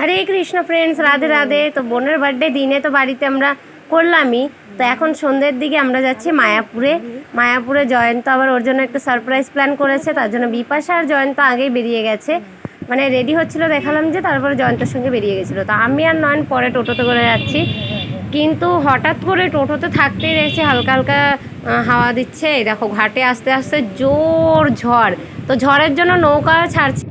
হরে Krishna friends Radhe Radhe. তো বোনের birthday দিনে তো বাড়িতে আমরা করলামই। তো এখন সন্ধ্যের দিকে আমরা যাচ্ছি মায়াপুরে। মায়াপুরে জয়ন্ত আবার ওর জন্য একটা সারপ্রাইজ প্ল্যান করেছে। তার জন্য বিপাশা আর জয়ন্ত আগেই বেরিয়ে গেছে। মানে রেডি হচ্ছিল দেখালাম যে তারপরে জয়ন্তর সঙ্গে বেরিয়ে গেছিল। তো আমি আর নয়ন পরে টোটোতে করে যাচ্ছি। কিন্তু হঠাৎ করে টোটোতে থাকতেই দেখছি হালকা হালকা হাওয়া দিচ্ছে। দেখো, ঘাটে আস্তে আস্তে জোর ঝড়। তো ঝড়ের জন্য নৌকা ছাড়ছে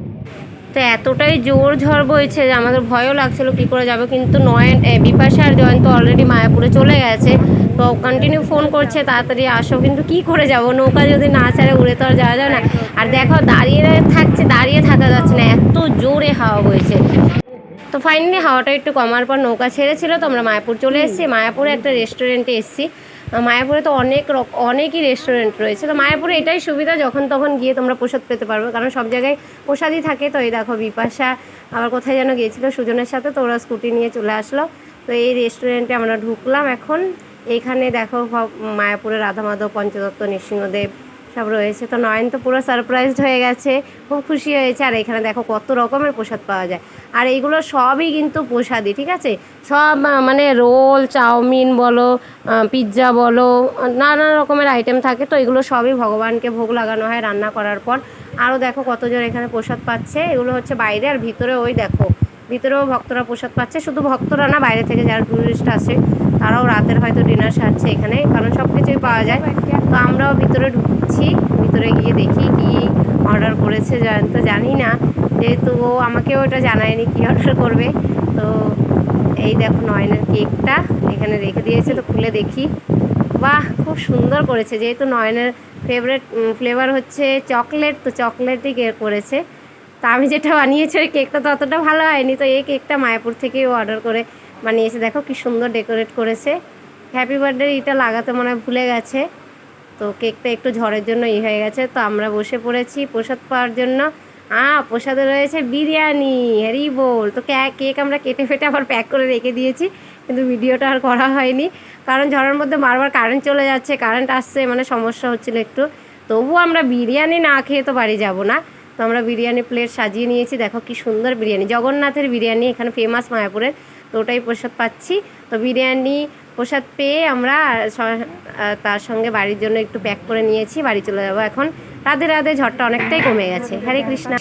তো এতটাই জোর ঝড় বইছে যে আমাদের ভয়ও লাগছিল কী করে যাবে। কিন্তু নয়ন বিপাশা আর জয়ন্ত অলরেডি মায়াপুরে চলে গেছে। তো কন্টিনিউ ফোন করছে, তাড়াতাড়ি আসো। কিন্তু কি করে যাব? নৌকা যদি না ছাড়ে, উড়ে তো আর যাওয়া যায় না। আর দেখো, দাঁড়িয়ে থাকছে, দাঁড়িয়ে থাকা যাচ্ছে না। এত জোরে হাওয়া বইছে। তো ফাইনালি হাওয়াটা একটু কমার পর নৌকা ছেড়েছিল। তো আমরা মায়াপুর চলে এসেছি। মায়াপুরে একটা রেস্টুরেন্টে এসেছি। মায়াপুরে তো অনেক রক- অনেকই রেস্টুরেন্ট রয়েছে। তো মায়াপুরে এটাই সুবিধা, যখন তখন গিয়ে তোমরা প্রসাদ পেতে পারবে। কারণ সব জায়গায় প্রসাদই থাকে। তো এই দেখো বিপাশা আবার কোথায় যেন গিয়েছিল সুজনের সাথে, তো ওরা স্কুটি নিয়ে চলে আসলো। তো এই রেস্টুরেন্টে আমরা ঢুকলাম এখন। এইখানে দেখো মায়াপুরে রাধা মাধব পঞ্চদত্ত, নৃসিংহদেব সব রয়েছে। তো নয়ন তো পুরো সারপ্রাইজড হয়ে গেছে, খুব খুশি হয়েছে। আর এখানে দেখো কত রকমের প্রসাদ পাওয়া যায়। আর এইগুলো সবই কিন্তু প্রসাদই, ঠিক আছে? সব মানে রোল, চাউমিন বলো পিৎজা বলো, নানা রকমের আইটেম থাকে। তো এগুলো সবই ভগবানকে ভোগ লাগানো হয় রান্না করার পর। আরও দেখো কতজন এখানে প্রসাদ পাচ্ছে। এগুলো হচ্ছে বাইরে আর ভিতরে ওই দেখো। ভিতরেও ভক্তরা প্রসাদ পাচ্ছে। শুধু ভক্তরা না, বাইরে থেকে যারা টুরিস্ট আসে, তারাও রাতের হয়তো ডিনার সারছে এখানে, কারণ সব কিছুই পাওয়া যায়। তো আমরাও ভিতরে ঢুকছি, ভিতরে গিয়ে দেখি কি অর্ডার করেছে তো জানি না। যেহেতু ও আমাকেও এটা জানায়নি কি অর্ডার করবে। তো এই দেখো নয়নের কেকটা এখানে রেখে দিয়েছে, তো খুলে দেখি। বাহ, খুব সুন্দর করেছে। যেহেতু নয়নের ফেভারেট ফ্লেভার হচ্ছে চকলেট, তো চকলেটই করেছে? তা আমি যেটা বানিয়েছি, ওই কেকটা তো অতটা ভালো হয়নি। তো এই কেকটা মায়াপুর থেকেই অর্ডার করে বানিয়েছে। দেখো কি সুন্দর ডেকোরেট করেছে। হ্যাপি বার্থডে এটা লাগাতে মনে হয় ভুলে গেছে। তো কেকটা একটু ঝড়ের জন্য ই হয়ে গেছে। তো আমরা বসে পড়েছি প্রসাদ পাওয়ার জন্য। আ, প্রসাদে রয়েছে বিরিয়ানি হ্যারি বল তো কেক আমরা কেটে ফেটে আবার প্যাক করে রেখে দিয়েছি। কিন্তু ভিডিওটা আর করা হয়নি। কারণ ঝড়ের মধ্যে বারবার কারেন্ট চলে যাচ্ছে কারেন্ট আসছে মানে সমস্যা হচ্ছিল একটু। তবুও আমরা বিরিয়ানি না খেয়ে তো বাড়ি যাব না। তো আমরা বিরিয়ানি প্লেট সাজিয়ে নিয়েছি। দেখো কি সুন্দর বিরিয়ানি। জগন্নাথের বিরিয়ানি এখানে ফেমাস মায়াপুরের, তো ওটাই প্রসাদ পাচ্ছি। তো বিরিয়ানি প্রসাদ পেয়ে আমরা তার সঙ্গে বাড়ির জন্য একটু প্যাক করে নিয়েছি, বাড়ি চলে যাব এখন। রাধে রাধে, ঝড়টা অনেকটাই কমে গেছে। হরে কৃষ্ণা।